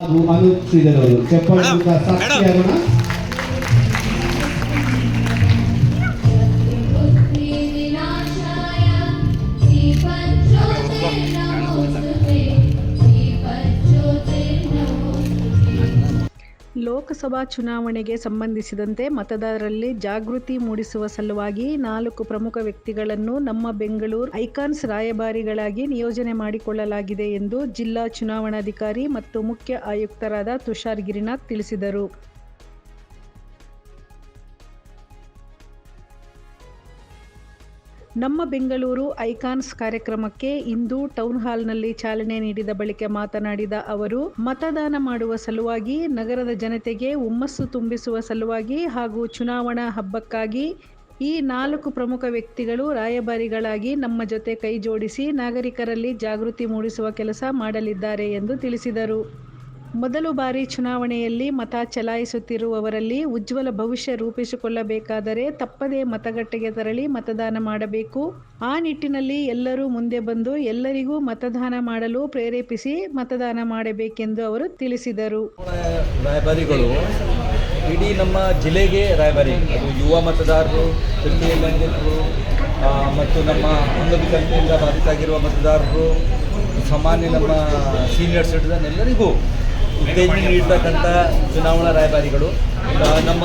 ಹಾಗೂ ಅನೂಪ್ ಶ್ರೀಧರ್ ಅವರು ಚಪ್ಪಾಳೆ ಮೂಲಕ ಸಾಕ್ಷಿಯಾಗೋಣ ಲೋಕಸಭಾ ಚುನಾವಣೆಗೆ ಸಂಬಂಧಿಸಿದಂತೆ ಮತದಾರರಲ್ಲಿ ಜಾಗೃತಿ ಮೂಡಿಸುವ ಸಲುವಾಗಿ ನಾಲ್ಕು ಪ್ರಮುಖ ವ್ಯಕ್ತಿಗಳನ್ನು ನಮ್ಮ ಬೆಂಗಳೂರು ಐಕಾನ್ಸ್ ರಾಯಭಾರಿಗಳಾಗಿ ನಿಯೋಜನೆ ಮಾಡಿಕೊಳ್ಳಲಾಗಿದೆ ಎಂದು ಜಿಲ್ಲಾ ಚುನಾವಣಾಧಿಕಾರಿ ಮತ್ತು ಮುಖ್ಯ ಆಯುಕ್ತರಾದ ತುಷಾರ್ ಗಿರಿನಾಥ್ ತಿಳಿಸಿದರು. ನಮ್ಮ ಬೆಂಗಳೂರು ಐಕಾನ್ಸ್ ಕಾರ್ಯಕ್ರಮಕ್ಕೆ ಇಂದು ಟೌನ್ ಹಾಲ್ನಲ್ಲಿ ಚಾಲನೆ ನೀಡಿದ ಬಳಿಕ ಮಾತನಾಡಿದ ಅವರು, ಮತದಾನ ಮಾಡುವ ಸಲುವಾಗಿ ನಗರದ ಜನತೆಗೆ ಹುಮ್ಮಸ್ಸು ತುಂಬಿಸುವ ಸಲುವಾಗಿ ಹಾಗೂ ಚುನಾವಣಾ ಹಬ್ಬಕ್ಕಾಗಿ ಈ ನಾಲ್ಕು ಪ್ರಮುಖ ವ್ಯಕ್ತಿಗಳು ರಾಯಭಾರಿಗಳಾಗಿ ನಮ್ಮ ಜೊತೆ ಕೈಜೋಡಿಸಿ ನಾಗರಿಕರಲ್ಲಿ ಜಾಗೃತಿ ಮೂಡಿಸುವ ಕೆಲಸ ಮಾಡಲಿದ್ದಾರೆ ಎಂದು ತಿಳಿಸಿದರು. ಮೊದಲು ಬಾರಿ ಚುನಾವಣೆಯಲ್ಲಿ ಮತ ಚಲಾಯಿಸುತ್ತಿರುವವರಲ್ಲಿ ಉಜ್ವಲ ಭವಿಷ್ಯ ರೂಪಿಸಿಕೊಳ್ಳಬೇಕಾದರೆ ತಪ್ಪದೇ ಮತಗಟ್ಟೆಗೆ ತೆರಳಿ ಮತದಾನ ಮಾಡಬೇಕು. ಆ ನಿಟ್ಟಿನಲ್ಲಿ ಎಲ್ಲರೂ ಮುಂದೆ ಬಂದು ಎಲ್ಲರಿಗೂ ಮತದಾನ ಮಾಡಲು ಪ್ರೇರೇಪಿಸಿ ಮತದಾನ ಮಾಡಬೇಕೆಂದು ಅವರು ತಿಳಿಸಿದರು. ರಾಯಭಾರಿಗಳು, ಇಡೀ ನಮ್ಮ ಜಿಲ್ಲೆಗೆ ರಾಯಭಾರಿ ಯುವ ಮತದಾರರು ಮತ್ತು ನಮ್ಮ ಅಂಗವಿಕಲತೆಯಿಂದ ಬಾಧಿತಾಗಿರುವ ಮತದಾರರು, ಸಾಮಾನ್ಯ ನಮ್ಮ ಸೀನಿಯರ್ ಸಿಟಿಸನ್ ಎಲ್ಲರಿಗೂ ಉತ್ತೇಜನ ನೀಡತಕ್ಕಂಥ ಚುನಾವಣಾ ರಾಯಭಾರಿಗಳು. ನಮ್ಮ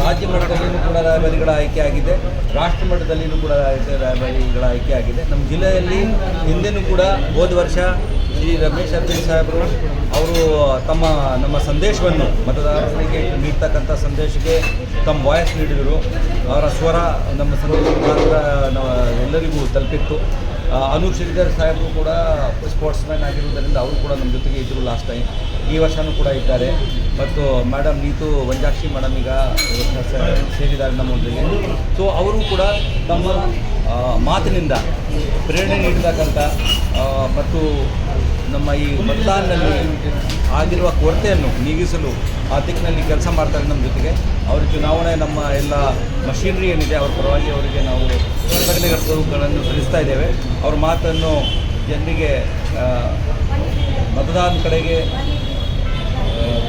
ರಾಜ್ಯ ಮಟ್ಟದಲ್ಲಿಯೂ ಕೂಡ ರಾಯಭಾರಿಗಳ ಆಯ್ಕೆ ಆಗಿದೆ. ರಾಷ್ಟ್ರ ಮಟ್ಟದಲ್ಲಿಯೂ ಕೂಡ ರಾಯಭಾರಿಗಳ ಆಯ್ಕೆ ಆಗಿದೆ. ನಮ್ಮ ಜಿಲ್ಲೆಯಲ್ಲಿ ಹಿಂದೆನೂ ಕೂಡ ಹೋದ ವರ್ಷ ಶ್ರೀ ರಮೇಶ್ ಅರ್ಜುನ್ ಸಾಹೇಬರು ಅವರು ತಮ್ಮ, ನಮ್ಮ ಸಂದೇಶವನ್ನು ಮತದಾರರಿಗೆ ನೀಡ್ತಕ್ಕಂಥ ಸಂದೇಶಕ್ಕೆ ತಮ್ಮ ವಾಯ್ಸ್ ನೀಡಿದರು. ಅವರ ಸ್ವರ ನಮ್ಮ ನಾವು ಎಲ್ಲರಿಗೂ ತಲುಪಿತ್ತು. ಅನೂಪ್ ಶ್ರೀಧರ್ ಸಾಹೇಬರು ಕೂಡ ಸ್ಪೋರ್ಟ್ಸ್ ಮ್ಯಾನ್ ಆಗಿರುವುದರಿಂದ ಅವರು ಕೂಡ ನಮ್ಮ ಜೊತೆಗೆ ಇದ್ದರು ಲಾಸ್ಟ್ ಟೈಮ್ ಈ ವರ್ಷವೂ ಕೂಡ ಇದ್ದಾರೆ. ಮತ್ತು ಮೇಡಮ್ ನೀತು ವಂಜಾಕ್ಷಿ ಮೇಡಮ್ ಈಗ ಸೇರಿದ್ದಾರೆ ನಮ್ಮ ಜೊತೆಗೆ ಸೊ ಅವರು ಕೂಡ ತಮ್ಮ ಮಾತಿನಿಂದ ಪ್ರೇರಣೆ ನೀಡತಕ್ಕಂಥ ಮತ್ತು ನಮ್ಮ ಈ ಮತದಾನದಲ್ಲಿ ಆಗಿರುವ ಕೊರತೆಯನ್ನು ನೀಗಿಸಲು ಆ ದಿಕ್ಕಿನಲ್ಲಿ ಕೆಲಸ ಮಾಡ್ತಾರೆ ನಮ್ಮ ಜೊತೆಗೆ. ಅವರ ಚುನಾವಣೆ ನಮ್ಮ ಎಲ್ಲ ಮಷೀನ್ರಿ ಏನಿದೆ, ಅವ್ರ ಪರವಾಗಿ ಅವರಿಗೆ ನಾವು ಕೃತಜ್ಞತೆಗಳನ್ನು ಸಲ್ಲಿಸ್ತಾ ಇದ್ದೇವೆ. ಅವ್ರ ಮಾತನ್ನು ಜನರಿಗೆ ಮತದಾನ ಕಡೆಗೆ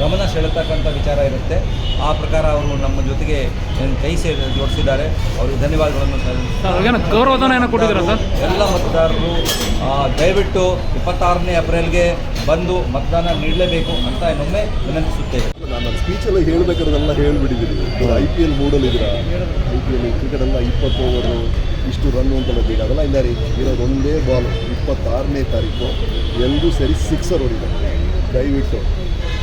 ಗಮನ ಸೆಳೆತಕ್ಕಂಥ ವಿಚಾರ ಇರುತ್ತೆ. ಆ ಪ್ರಕಾರ ಅವರು ನಮ್ಮ ಜೊತೆಗೆ ಕೈ ಸೇರಿ ಜೋಡಿಸಿದ್ದಾರೆ. ಅವರಿಗೆ ಧನ್ಯವಾದಗಳನ್ನು ಗೌರವಧನ ಕೊಟ್ಟಿದ್ದೀರಾ ಎಲ್ಲ ಮತದಾರರು ಆ, ದಯವಿಟ್ಟು ಇಪ್ಪತ್ತಾರನೇ ಏಪ್ರಿಲ್ಗೆ ಬಂದು ಮತದಾನ ನೀಡಲೇಬೇಕು ಅಂತ ಇನ್ನೊಮ್ಮೆ ವಿನಂತಿಸುತ್ತೇವೆ ನಾನು ಸ್ಪೀಚಲ್ಲಿ ಹೇಳಬೇಕಾದ್ರೆಲ್ಲ ಹೇಳಿಬಿಟ್ಟಿದ್ದೀನಿ. ಐ ಪಿ ಎಲ್ ಮೂಡಲ್ಲಿದ್ದೀರಾ ಐ ಪಿ ಎಲ್ ಕ್ರಿಕೆಟೆಲ್ಲ ಇಪ್ಪತ್ತು ಓವರು ಇಷ್ಟು ರನ್ ಅಂತೆಲ್ಲ ಬೇಡ ಅದೆಲ್ಲ ಇಲ್ಲ ರೀ ಇರೋದು ಒಂದೇ ಬಾಲು ಇಪ್ಪತ್ತಾರನೇ ತಾರೀಕು. ಎಲ್ಲರೂ ಸರಿ ಸಿಕ್ಸರ್ ಹೊಡಿತಾರೆ ದಯವಿಟ್ಟು.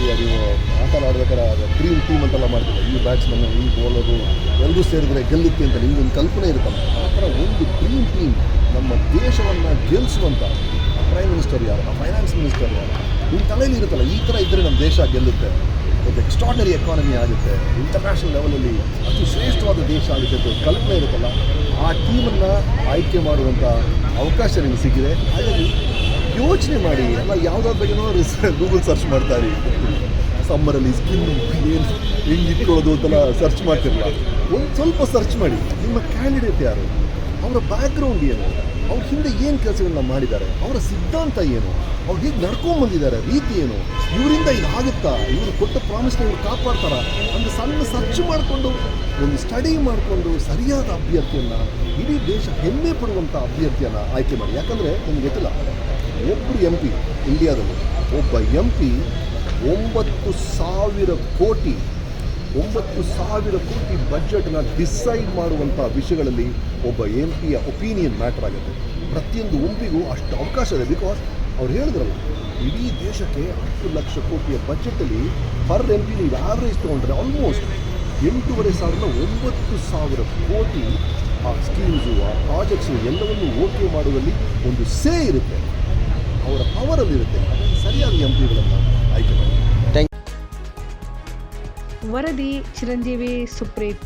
ಈಗ ನೀವು ಆಟ ಆಡ್ಬೇಕಾದ್ರೆ ಡ್ರೀಮ್ ಟೀಮ್ ಅಂತೆಲ್ಲ ಮಾಡ್ತೀವಿ ಈ ಬ್ಯಾಟ್ಸ್ಮನ್ ಈ ಬೌಲರು ಎಲ್ಲರೂ ಸೇರಿದ್ರೆ ಗೆಲ್ಲುತ್ತೆ ಅಂತ ನಿಮ್ಗೊಂದು ಕಲ್ಪನೆ ಇರುತ್ತಲ್ಲ. ಆ ಥರ ಒಂದು ಡ್ರೀಮ್ ಟೀಮ್ ನಮ್ಮ ದೇಶವನ್ನು ಗೆಲ್ಲಿಸುವಂಥ ಪ್ರೈಮ್ ಮಿನಿಸ್ಟರ್ ಯಾರು? ಫೈನಾನ್ಸ್ ಮಿನಿಸ್ಟರ್ ಯಾರು? ನಿಮ್ಮ ತಲೆಯಲ್ಲಿ ಇರುತ್ತಲ್ಲ. ಈ ಥರ ಇದ್ದರೆ ನಮ್ಮ ದೇಶ ಗೆಲ್ಲುತ್ತೆ. ಒಂದು ಎಕ್ಸ್ಟ್ರಾಡನರಿ ಎಕಾನಮಿ ಆಗುತ್ತೆ. ಇಂಟರ್ನ್ಯಾಷನಲ್ ಲೆವೆಲಲ್ಲಿ ಅತಿ ಶ್ರೇಷ್ಠವಾದ ದೇಶ ಆಗುತ್ತೆ ಅಂತ ಕಲ್ಪನೆ ಇರುತ್ತಲ್ಲ, ಆ ಟೀಮನ್ನು ಆಯ್ಕೆ ಮಾಡುವಂಥ ಅವಕಾಶ ನಿಮಗೆ ಸಿಕ್ಕಿದೆ. ಹಾಗಾಗಿ ಯೋಚನೆ ಮಾಡಿ, ಎಲ್ಲ ಯಾವುದಾದ್ರ ಬಗ್ಗೆನೋ ರಿಸ್ ಗೂಗಲ್ ಸರ್ಚ್ ಮಾಡ್ತಾರೆ. ಸಮ್ಮರಲ್ಲಿ ಸ್ಕಿನ್ ಏನು, ಹೆಂಗೆ ಇಟ್ಕೊಳ್ಳೋದು ಅಂತೆಲ್ಲ ಸರ್ಚ್ ಮಾಡ್ತಿರಲ್ಲ. ಒಂದು ಸ್ವಲ್ಪ ಸರ್ಚ್ ಮಾಡಿ, ನಿಮ್ಮ ಕ್ಯಾಂಡಿಡೇಟ್ ಯಾರು? ಅವರ ಬ್ಯಾಕ್ಗ್ರೌಂಡ್ ಏನು? ಅವ್ರ ಹಿಂದೆ ಏನು ಕೆಲಸಗಳನ್ನ ಮಾಡಿದ್ದಾರೆ? ಅವರ ಸಿದ್ಧಾಂತ ಏನು? ಅವ್ರು ಹೇಗೆ ನಡ್ಕೊಂಬಂದಿದ್ದಾರೆ ರೀತಿ ಏನು? ಇವರಿಂದ ಇದಾಗುತ್ತಾ ಇವರು ಕೊಟ್ಟ ಪ್ರಾಮಿಸ್ನ ಇವರು ಕಾಪಾಡ್ತಾರ? ಒಂದು ಸಣ್ಣ ಸರ್ಚ್ ಮಾಡಿಕೊಂಡು, ಒಂದು ಸ್ಟಡಿ ಮಾಡಿಕೊಂಡು ಸರಿಯಾದ ಅಭ್ಯರ್ಥಿಯನ್ನು, ಇಡೀ ದೇಶ ಹೆಮ್ಮೆ ಪಡುವಂಥ ಅಭ್ಯರ್ಥಿಯನ್ನು ಆಯ್ಕೆ ಮಾಡಿ. ಯಾಕಂದರೆ ನಿಮ್ಗೆ ಗೊತ್ತಿಲ್ಲ ಒಬ್ಬರು ಎಂ ಪಿ ಇಂಡಿಯಾದಲ್ಲಿ ಒಬ್ಬ ಎಂ ಪಿ ಒಂಬತ್ತು ಸಾವಿರ ಕೋಟಿ, ಒಂಬತ್ತು ಸಾವಿರ ಕೋಟಿ ಬಜೆಟ್ನ ಡಿಸೈಡ್ ಮಾಡುವಂಥ ವಿಷಯಗಳಲ್ಲಿ ಒಬ್ಬ ಎಂ ಪಿಯ ಒಪಿನಿಯನ್ ಮ್ಯಾಟ್ರ್ ಆಗುತ್ತೆ. ಪ್ರತಿಯೊಂದು ಒಂಪಿಗೂ ಅಷ್ಟು ಅವಕಾಶ ಇದೆ ಬಿಕಾಸ್ ಅವ್ರು ಹೇಳಿದ್ರಲ್ಲ, ಇಡೀ ದೇಶಕ್ಕೆ ಹತ್ತು ಲಕ್ಷ ಕೋಟಿಯ ಬಜೆಟಲ್ಲಿ ಪರ್ ಎಂ ಪಿ ನೀವು ಆವ್ರೇಜ್ ತೊಗೊಂಡ್ರೆ ಆಲ್ಮೋಸ್ಟ್ ಎಂಟೂವರೆ ಸಾವಿರದ ಒಂಬತ್ತು ಸಾವಿರ ಕೋಟಿ ಆ ಸ್ಕೀಮ್ಸು ಆ ಪ್ರಾಜೆಕ್ಟ್ಸು ಎಲ್ಲವನ್ನು ಓಕೆ ಮಾಡುವಲ್ಲಿ ಒಂದು ಸೇ ಇರುತ್ತೆ. ಅವರ ಪವರಲ್ಲಿರುತ್ತೆ ಹಾಗಾಗಿ ಸರಿಯಾದ ಎಂ ಪಿಗಳನ್ನು ಆಯ್ಕೆ ಮಾಡಿ. ವರದಿ ಚಿರಂಜೀವಿ ಸುಪ್ರೀತ್.